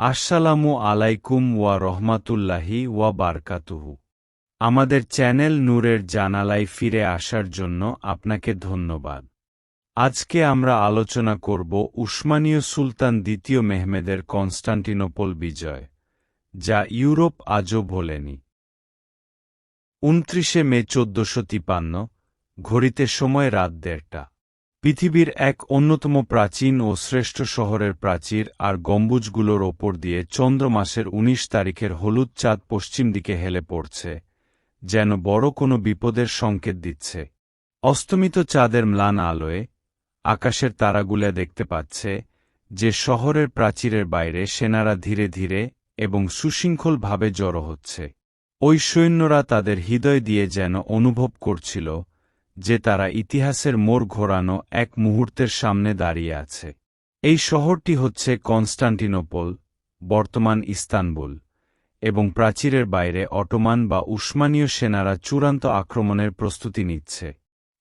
আসসালামু আলাইকুম ওয়া রহমাতুল্লাহি ওয়া বারকাতুহু। আমাদের চ্যানেল নূরের জানালায় ফিরে আসার জন্য আপনাকে ধন্যবাদ। আজকে আমরা আলোচনা করব উসমানীয় সুলতান দ্বিতীয় মেহমেদের কনস্টান্টিনোপল বিজয়, যা ইউরোপ আজও ভোলেনি। উনত্রিশে মে চোদ্দশো তিপান্ন, ঘড়িতে সময় রাত দেড়টা। পৃথিবীর এক অন্যতম প্রাচীন ও শ্রেষ্ঠ শহরের প্রাচীর আর গম্বুজগুলোর ওপর দিয়ে চন্দ্র মাসের ১৯ তারিখের হলুদ চাঁদ পশ্চিম দিকে হেলে পড়ছে, যেন বড় কোনো বিপদের সংকেত দিচ্ছে। অস্তমিত চাঁদের ম্লান আলোয় আকাশের তারাগুলা দেখতে পাচ্ছে যে শহরের প্রাচীরের বাইরে সেনারা ধীরে ধীরে এবং সুশৃঙ্খলভাবে জড়ো হচ্ছে। ওই সৈন্যরা তাদের হৃদয় দিয়ে যেন অনুভব করছিল যে তারা ইতিহাসের মোড় ঘোরানো এক মুহূর্তের সামনে দাঁড়িয়ে আছে। এই শহরটি হচ্ছে কনস্টান্টিনোপল, বর্তমান ইস্তানবুল, এবং প্রাচীরের বাইরে অটোমান বা উসমানীয় সেনারা চূড়ান্ত আক্রমণের প্রস্তুতি নিচ্ছে।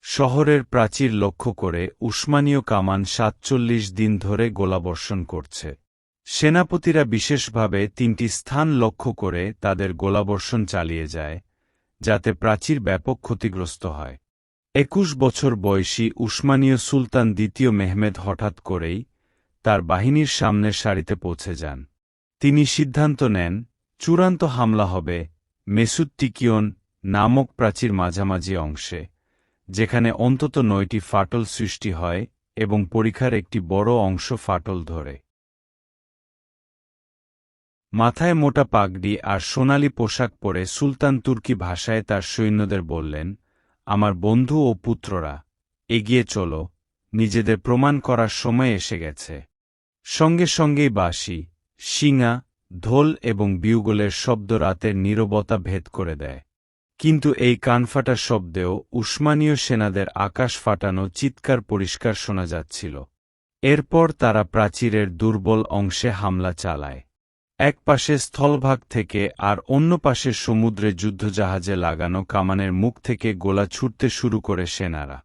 শহরের প্রাচীর লক্ষ্য করে উসমানীয় কামান সাতচল্লিশ দিন ধরে গোলাবর্ষণ করছে। সেনাপতিরা বিশেষভাবে তিনটি স্থান লক্ষ্য করে তাদের গোলাবর্ষণ চালিয়ে যায়, যাতে প্রাচীর ব্যাপক ক্ষতিগ্রস্ত হয়। একুশ বছর বয়সী উসমানীয় সুলতান দ্বিতীয় মেহমেদ হঠাৎ করেই তার বাহিনীর সামনের সারিতে পৌঁছে যান। তিনি সিদ্ধান্ত নেন, চূড়ান্ত হামলা হবে মেসুদ টিকিয়ন নামক প্রাচীর মাঝামাঝি অংশে, যেখানে অন্তত নয়টি ফাটল সৃষ্টি হয় এবং পরীক্ষার একটি বড় অংশ ফাটল ধরে। মাথায় মোটা পাগড়ি আর সোনালি পোশাক পরে সুলতান তুর্কি ভাষায় তার সৈন্যদের বললেন আমার বন্ধু ও পুত্ররা, এগিয়ে চলো, নিজেদের প্রমাণ করার সময় এসে গেছে। সঙ্গে সঙ্গেই বাসি শিঙা ধোল এবং বিউগলের শব্দ রাতের নীরবতা ভেদ করে দেয়। কিন্তু এই কানফাটা শব্দেও উসমানীয় সেনাদের আকাশ ফাটানো চিৎকার পরিষ্কার শোনা যাচ্ছিল। এরপর তারা প্রাচীরের দুর্বল অংশে হামলা চালায়। এক পাশে স্থলভাগ থেকে আর অন্য পাশে সমুদ্রে যুদ্ধজাহাজে লাগানো কামানের মুখ থেকে গোলা ছুটতে শুরু করে সেনারা।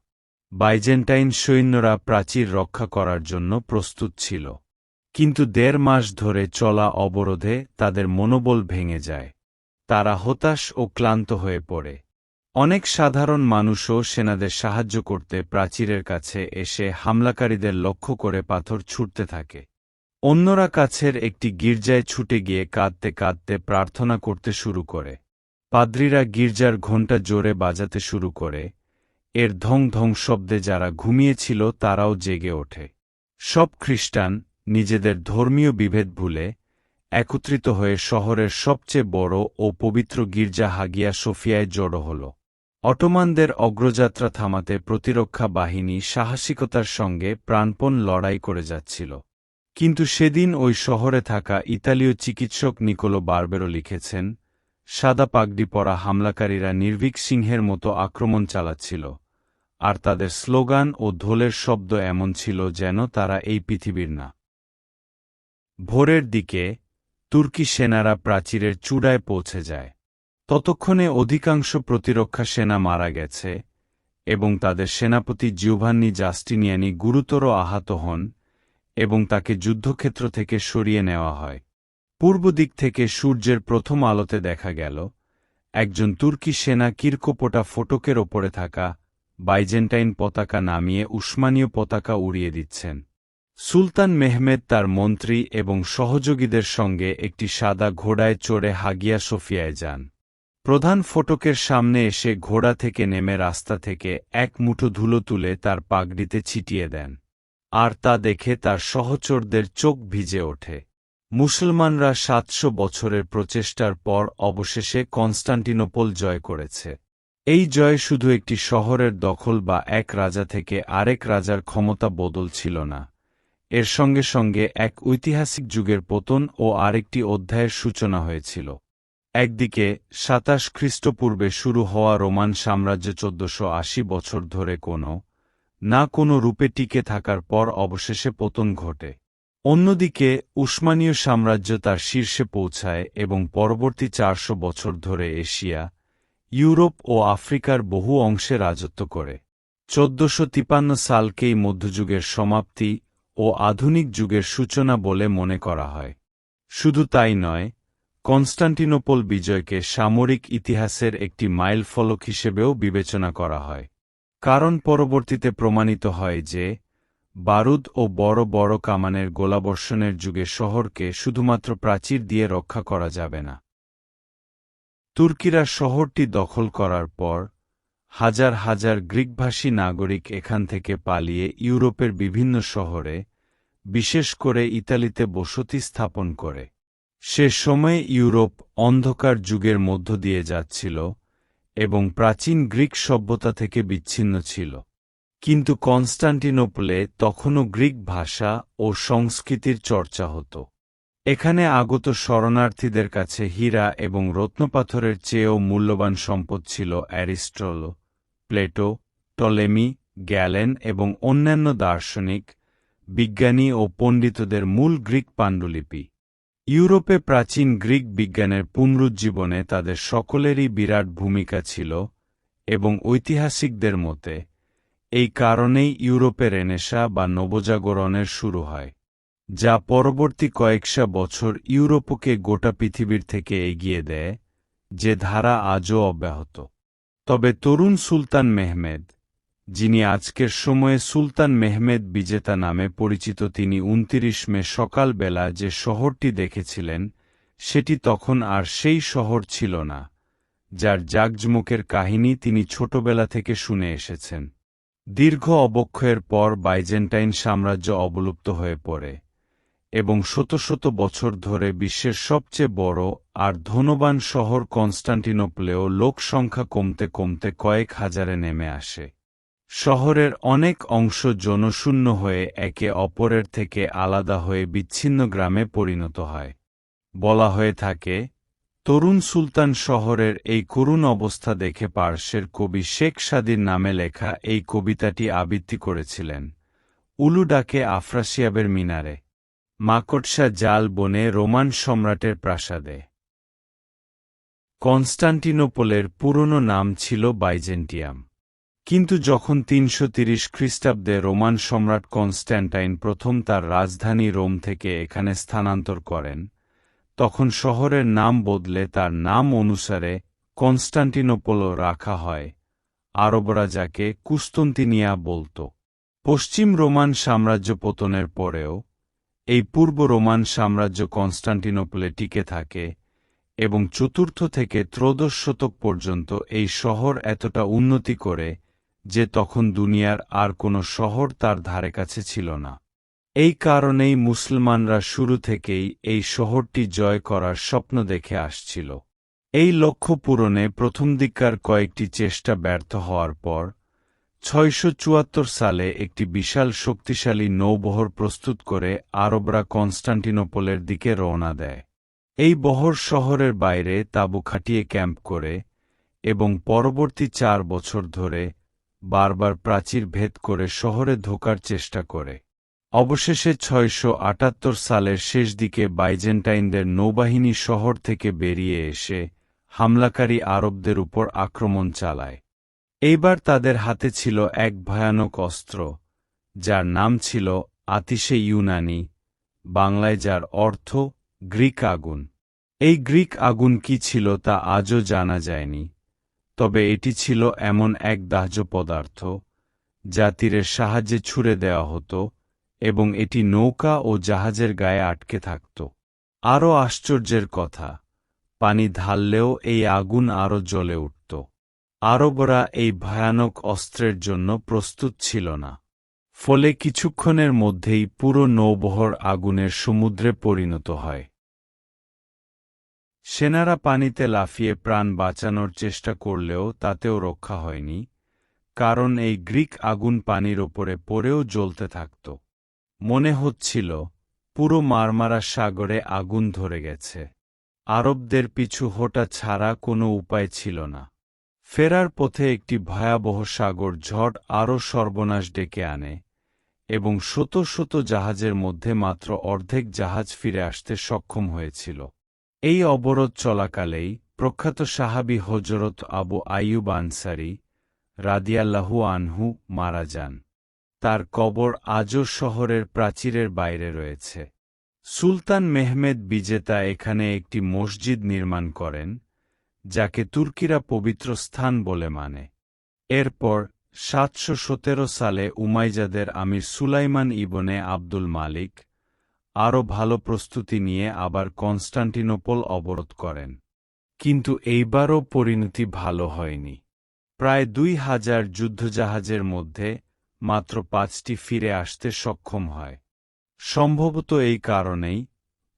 বাইজেন্টাইন সৈন্যরা প্রাচীর রক্ষা করার জন্য প্রস্তুত ছিল। কিন্তু দেড় মাস ধরে চলা অবরোধে তাদের মনোবল ভেঙে যায়। তারা হতাশ ও ক্লান্ত হয়ে পড়ে। অনেক সাধারণ মানুষও সেনাদের সাহায্য করতে প্রাচীরের কাছে এসে হামলাকারীদের লক্ষ্য করে পাথর ছুটতে থাকে। অন্যরা কাছের একটি গির্জায় ছুটে গিয়ে কাঁদতে কাঁদতে প্রার্থনা করতে শুরু করে। পাদ্রীরা গির্জার ঘণ্টা জোরে বাজাতে শুরু করে। এর ধং ধং শব্দে যারা ঘুমিয়েছিল তারাও জেগে ওঠে। সব খ্রিস্টান নিজেদের ধর্মীয় বিভেদ ভুলে একত্রিত হয়ে শহরের সবচেয়ে বড় ও পবিত্র গির্জা হাগিয়া সোফিয়ায় জড়ো হল। অটোমানদের অগ্রযাত্রা থামাতে প্রতিরক্ষা বাহিনী সাহসিকতার সঙ্গে প্রাণপণ লড়াই করে যাচ্ছিল। কিন্তু সেদিন ওই শহরে থাকা ইতালীয় চিকিৎসক নিকোলো বারবেরো লিখেছেন, সাদা পাগড়ি পরা হামলাকারীরা নির্ভীক সিংহের মতো আক্রমণ চালাচ্ছিল, আর তাদের স্লোগান ও ধোলের শব্দ এমন ছিল যেন তারা এই পৃথিবীর না। ভোরের দিকে তুর্কি সেনারা প্রাচীরের চূড়ায় পৌঁছে যায়। ততক্ষণে অধিকাংশ প্রতিরক্ষা সেনা মারা গেছে এবং তাদের সেনাপতি জিওভান্নি জাস্টিনিয়ানি গুরুতর আহত হন এবং তাকে যুদ্ধক্ষেত্র থেকে সরিয়ে নেওয়া হয়। পূর্ব দিক থেকে সূর্যের প্রথম আলোতে দেখা গেল, একজন তুর্কি সেনা কিরকোপোটা ফটকের ওপরে থাকা বাইজেন্টাইন পতাকা নামিয়ে উসমানীয় পতাকা উড়িয়ে দিচ্ছেন। সুলতান মেহমেদ তার মন্ত্রী এবং সহযোগীদের সঙ্গে একটি সাদা ঘোড়ায় চড়ে হাগিয়া সোফিয়ায় যান। প্রধান ফটকের সামনে এসে ঘোড়া থেকে নেমে রাস্তা থেকে এক মুঠো ধুলো তুলে তার পাগড়িতে ছিটিয়ে দেন। আর তা দেখে তার সহচরদের চোখ ভিজে ওঠে। মুসলমানরা সাতশো বছরের প্রচেষ্টার পর অবশেষে কনস্টান্টিনোপল জয় করেছে। এই জয় শুধু একটি শহরের দখল বা এক রাজা থেকে আরেক রাজার ক্ষমতা বদল ছিল না। এর সঙ্গে সঙ্গে এক ঐতিহাসিক যুগের পতন ও আরেকটি অধ্যায়ের সূচনা হয়েছিল। একদিকে সাতাশ খ্রিস্টপূর্বে শুরু হওয়া রোমান সাম্রাজ্য চোদ্দশো আশি বছর ধরে কোনো না কোনো রূপে টিকে থাকার পর অবশেষে পতন ঘটে। অন্যদিকে, উসমানীয় সাম্রাজ্য তার শীর্ষে পৌঁছায় এবং পরবর্তী চারশো বছর ধরে এশিয়া, ইউরোপ ও আফ্রিকার বহু অংশে রাজত্ব করে। চোদ্দশো তিপান্ন সালকেই মধ্যযুগের সমাপ্তি ও আধুনিক যুগের সূচনা বলে মনে করা হয়। শুধু তাই নয়, কনস্টান্টিনোপল বিজয়কে সামরিক ইতিহাসের একটি মাইল ফলক হিসেবেও বিবেচনা করা হয়। কারণ পরবর্তীতে প্রমাণিত হয় যে, বারুদ ও বড় বড় কামানের গোলাবর্ষণের যুগে শহরকে শুধুমাত্র প্রাচীর দিয়ে রক্ষা করা যাবে না। তুর্কিরা শহরটি দখল করার পর, হাজার হাজার গ্রিকভাষী নাগরিক এখান থেকে পালিয়ে ইউরোপের বিভিন্ন শহরে, বিশেষ করে ইতালিতে বসতি স্থাপন করে। সে সময়ে ইউরোপ অন্ধকার যুগের মধ্য দিয়ে যাচ্ছিল এবং প্রাচীন গ্রিক সভ্যতা থেকে বিচ্ছিন্ন ছিল। কিন্তু কনস্টান্টিনোপলে তখনও গ্রিক ভাষা ও সংস্কৃতির চর্চা হতো। এখানে আগত শরণার্থীদের কাছে হীরা এবং রত্নপাথরের চেয়েও মূল্যবান সম্পদ ছিল অ্যারিস্টল, প্লেটো, টলেমি, গ্যালেন এবং অন্যান্য দার্শনিক, বিজ্ঞানী ও পণ্ডিতদের মূল গ্রিক পাণ্ডুলিপি। ইউরোপে প্রাচীন গ্রিক বিজ্ঞানের পুনরুজ্জীবনে তাদের সকলেরই বিরাট ভূমিকা ছিল, এবং ঐতিহাসিকদের মতে, এই কারণেই ইউরোপে রেনেসা বা নবজাগরণের শুরু হয়, যা পরবর্তী কয়েকশা বছর ইউরোপকে গোটা পৃথিবীর থেকে এগিয়ে দেয়, যে ধারা আজও অব্যাহত। তবে তরুণ সুলতান মেহমেদ যিনি আজকের সময়ে সুলতান মেহমেদ বিজেতা নামে পরিচিত তিনি উনতিরিশ মে সকালবেলা যে শহরটি দেখেছিলেন, সেটি তখন আর সেই শহর ছিল না, যার জাকজমুকের কাহিনী তিনি ছোটবেলা থেকে শুনে এসেছেন। দীর্ঘ অবক্ষয়ের পর বাইজেন্টাইন সাম্রাজ্য অবলুপ্ত হয়ে পড়ে, এবং শত শত বছর ধরে বিশ্বের সবচেয়ে বড় আর ধনবান শহর কনস্টান্টিনোপলেও লোকসংখ্যা কমতে কমতে কয়েক হাজারে নেমে আসে। শহরের অনেক অংশ জনশূন্য হয়ে একে অপরের থেকে আলাদা হয়ে বিচ্ছিন্ন গ্রামে পরিণত হয়। বলা হয়ে থাকে, তরুণ সুলতান শহরের এই করুণ অবস্থা দেখে পার্শ্বের কবি শেখ সাদির নামে লেখা এই কবিতাটি আবৃত্তি করেছিলেন। উলু ডাকে আফ্রাসিয়াবের মিনারে। মাকড়সা জাল বনে রোমান সম্রাটের প্রাসাদে। কনস্টান্টিনোপলের পুরনো নাম ছিল বাইজেন্টিয়াম। কিন্তু যখন তিনশো তিরিশ খ্রিস্টাব্দে রোমান সম্রাট কনস্ট্যান্টাইন প্রথম তার রাজধানী রোম থেকে এখানে স্থানান্তর করেন, তখন শহরের নাম বদলে তার নাম অনুসারে কনস্টান্টিনোপলও রাখা হয় আরবরা যাকে কুস্তন্তিনিয়া বলত। পশ্চিম রোমান সাম্রাজ্য পতনের পরেও, এই পূর্ব রোমান সাম্রাজ্য কনস্টান্টিনোপলে টিকে থাকে এবং চতুর্থ থেকে ত্রয়োদশ শতক পর্যন্ত এই শহর এতটা উন্নতি করে যে তখন দুনিয়ার আর কোনো শহর তার ধারে কাছে ছিল না। এই কারণেই মুসলমানরা শুরু থেকেই এই শহরটি জয় করার স্বপ্ন দেখে আসছিল। এই লক্ষ্য পূরণে প্রথম দিককার কয়েকটি চেষ্টা ব্যর্থ হওয়ার পর, ছয়শো চুয়াত্তর সালে একটি বিশাল শক্তিশালী নৌবহর প্রস্তুত করে আরবরা কনস্টান্টিনোপলের দিকে রওনা দেয়। এই বহর শহরের বাইরে তাঁবু খাটিয়ে ক্যাম্প করে এবং পরবর্তী চার বছর ধরে বারবার প্রাচীর ভেদ করে শহরে ঢোকার চেষ্টা করে। অবশেষে ছয়শো আটাত্তর সালের শেষ দিকে বাইজেন্টাইনদের নৌবাহিনী শহর থেকে বেরিয়ে এসে হামলাকারী আরবদের উপর আক্রমণ চালায়। এইবার তাদের হাতে ছিল এক ভয়ানক অস্ত্র, যার নাম ছিল আতিশে ইউনানি, বাংলায় যার অর্থ গ্রিক আগুন এই গ্রিক আগুন কি ছিল তা আজও জানা যায়নি। তবে এটি ছিল এমন এক দাহ্য পদার্থ, যা তীরের সাহায্যে ছুড়ে দেওয়া হতো এবং এটি নৌকা ও জাহাজের গায়ে আটকে থাকত। আরও আশ্চর্যের কথা, পানি ঢাললেও এই আগুন আরও জ্বলে উঠত। আরবরা এই ভয়ানক অস্ত্রের জন্য প্রস্তুত ছিল না। ফলে কিছুক্ষণের মধ্যেই পুরো নৌবহর আগুনের সমুদ্রে পরিণত হয়। সেনারা পানিতে লাফিয়ে প্রাণ বাঁচানোর চেষ্টা করলেও তাতেও রক্ষা হয়নি, কারণ এই গ্রিক আগুন পানির ওপরে পড়েও জ্বলতে থাকত। মনে হচ্ছিল, পুরো মারমারা সাগরে আগুন ধরে গেছে। আরবদের পিছু হোটা ছাড়া কোনো উপায় ছিল না। ফেরার পথে একটি ভয়াবহ সাগর ঝড় আরও সর্বনাশ ডেকে আনে এবং শত শত জাহাজের মধ্যে মাত্র অর্ধেক জাহাজ ফিরে আসতে সক্ষম হয়েছিল। এই অবরোধ চলাকালেই প্রখ্যাত সাহাবি হজরত আবু আইয়ুব আনসারি রাদিয়াল্লাহু আনহু মারা যান। তার কবর আজও শহরের প্রাচীরের বাইরে রয়েছে। সুলতান মেহমেদ বিজেতা এখানে একটি মসজিদ নির্মাণ করেন, যাকে তুর্কিরা পবিত্র স্থান বলে মানে। এরপর সাতশো সতেরো সালে উমাইজাদের আমির সুলাইমান ইবনে আব্দুল মালিক আরও ভালো প্রস্তুতি নিয়ে আবার কনস্টান্টিনোপল অবরোধ করেন। কিন্তু এইবারও পরিণতি ভালো হয়নি। প্রায় দুই হাজার যুদ্ধজাহাজের মধ্যে মাত্র পাঁচটি ফিরে আসতে সক্ষম হয়। সম্ভবত এই কারণেই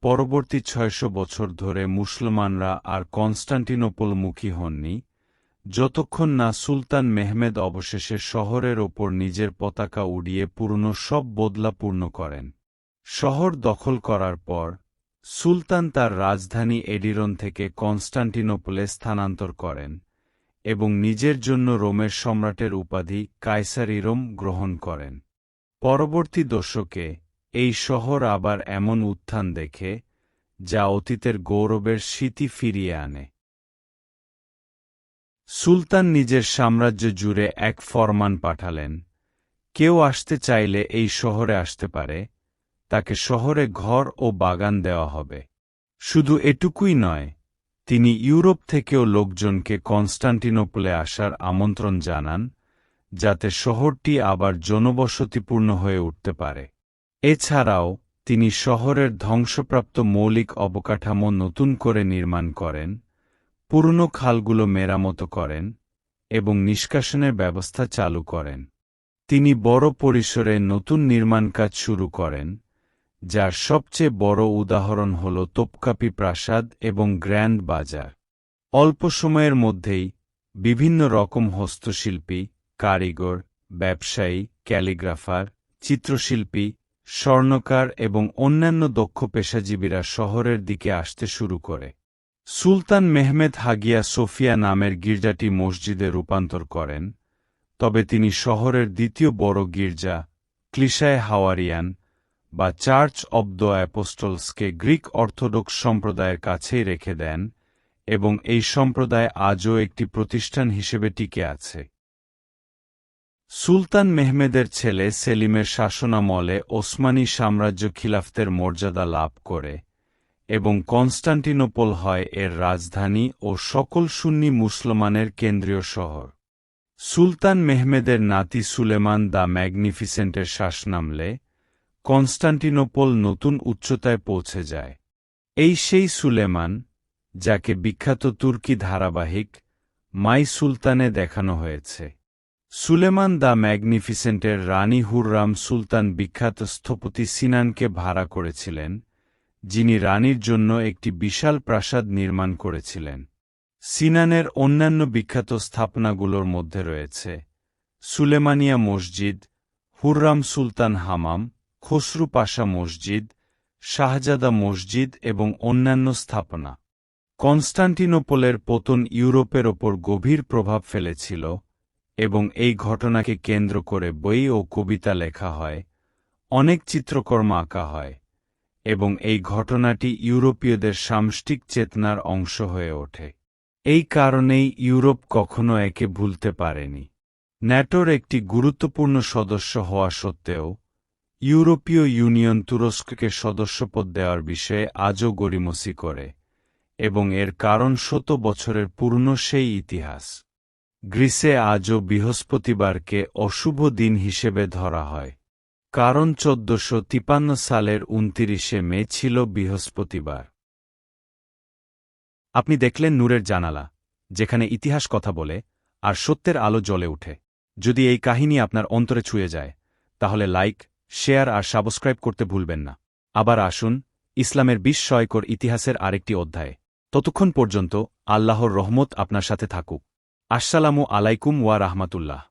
পরবর্তী ছয়শো বছর ধরে মুসলমানরা আর কনস্টান্টিনোপলমুখী হননি, যতক্ষণ না সুলতান মেহমেদ অবশেষে শহরের ওপর নিজের পতাকা উড়িয়ে পুরনো সব বদলা পূর্ণ করেন। শহর দখল করার পর, সুলতান তার রাজধানী এডিরন থেকে কনস্টান্টিনোপলে স্থানান্তর করেন এবং নিজের জন্য রোমের সম্রাটের উপাধি কায়সারিরোম গ্রহণ করেন। পরবর্তী দশকে, এই শহর আবার এমন উত্থান দেখে, যা অতীতের গৌরবের স্মৃতি ফিরিয়ে আনে। সুলতান নিজের সাম্রাজ্য জুড়ে এক ফরমান পাঠালেন। কেউ আসতে চাইলে এই শহরে আসতে পারে তাকে শহরে ঘর ও বাগান দেওয়া হবে। শুধু এটুকুই নয়, তিনি ইউরোপ থেকেও লোকজনকে কনস্টান্টিনোপলে আসার আমন্ত্রণ জানান, যাতে শহরটি আবার জনবসতিপূর্ণ হয়ে উঠতে পারে। এছাড়াও, তিনি শহরের ধ্বংসপ্রাপ্ত মৌলিক অবকাঠামো নতুন করে নির্মাণ করেন, পুরনো খালগুলো মেরামত করেন, এবং নিষ্কাশনের ব্যবস্থা চালু করেন। তিনি বড় পরিসরে নতুন নির্মাণ কাজ শুরু করেন যার সবচেয়ে বড় উদাহরণ হল তোপকাপি প্রাসাদ এবং গ্র্যান্ড বাজার। অল্প সময়ের মধ্যেই বিভিন্ন রকম হস্তশিল্পী, কারিগর, ব্যবসায়ী, ক্যালিগ্রাফার, চিত্রশিল্পী, স্বর্ণকার এবং অন্যান্য দক্ষ পেশাজীবীরা শহরের দিকে আসতে শুরু করে। সুলতান মেহমেদ হাগিয়া সোফিয়া নামের গির্জাটি মসজিদে রূপান্তর করেন, তবে তিনি শহরের দ্বিতীয় বড় গির্জা ক্লিশায় হাওয়ারিয়ান বা চার্চ অব দ্য অ্যাপোস্টলসকে গ্রিক অর্থোডক্স সম্প্রদায়ের কাছেই রেখে দেন এবং এই সম্প্রদায় আজও একটি প্রতিষ্ঠান হিসেবে টিকে আছে। সুলতান মেহমেদের ছেলে সেলিমের শাসনামলে ওসমানী সাম্রাজ্য খিলাফতের মর্যাদা লাভ করে এবং কনস্টান্টিনোপল হয় এর রাজধানী ও সকল সুন্নি মুসলমানের কেন্দ্রীয় শহর। সুলতান মেহমেদের নাতি সুলেমান দ্য ম্যাগনিফিসেন্টের শাসনামলে কনস্টান্টিনোপল নতুন উচ্চতায় পৌঁছে যায়। এই সেই সুলেমান, যাকে বিখ্যাত তুর্কি ধারাবাহিক মাই সুলতানে দেখানো হয়েছে। সুলেমান দ্য ম্যাগনিফিসেন্টের রানী হুররাম সুলতান বিখ্যাত স্থপতি সিনানকে ভাড়া করেছিলেন, যিনি রানীর জন্য একটি বিশাল প্রাসাদ নির্মাণ করেছিলেন। সিনানের অন্যান্য বিখ্যাত স্থাপনাগুলোর মধ্যে রয়েছে সুলেমানিয়া মসজিদ, হুররাম সুলতান হামাম খসরু পাশা মসজিদ, শাহজাদা মসজিদ এবং অন্যান্য স্থাপনা। কনস্টান্টিনোপলের পতন ইউরোপের ওপর গভীর প্রভাব ফেলেছিল এবং এই ঘটনাকে কেন্দ্র করে বই ও কবিতা লেখা হয়, অনেক চিত্রকর্ম আঁকা হয় এবং এই ঘটনাটি ইউরোপীয়দের সামষ্টিক চেতনার অংশ হয়ে ওঠে। এই কারণেই ইউরোপ কখনো একে ভুলতে পারেনি। ন্যাটোর একটি গুরুত্বপূর্ণ সদস্য হওয়া সত্ত্বেও ইউরোপীয় ইউনিয়ন তুরস্ককে সদস্যপদ দেওয়ার বিষয়ে আজও গরিমসি করে, এবং এর কারণ শত বছরের পূর্ণ সেই ইতিহাস। গ্রিসে আজও বৃহস্পতিবারকে অশুভ দিন হিসেবে ধরা হয়, কারণ চোদ্দশো তিপান্ন সালের উনতিরিশে মে ছিল বৃহস্পতিবার। আপনি দেখলেন নূরের জানালা, যেখানে ইতিহাস কথা বলে, আর সত্যের আলো জ্বলে উঠে। যদি এই কাহিনী আপনার অন্তরে ছুঁয়ে যায়, তাহলে লাইক শেয়ার আর সাবস্ক্রাইব করতে ভুলবেন না। আবার আসুন ইসলামের বিস্ময়কর ইতিহাসের আরেকটি অধ্যায়। ততক্ষণ পর্যন্ত আল্লাহর রহমত আপনার সাথে থাকুক। আসসালামু আলাইকুম ওয়া রাহমাতুল্লাহ।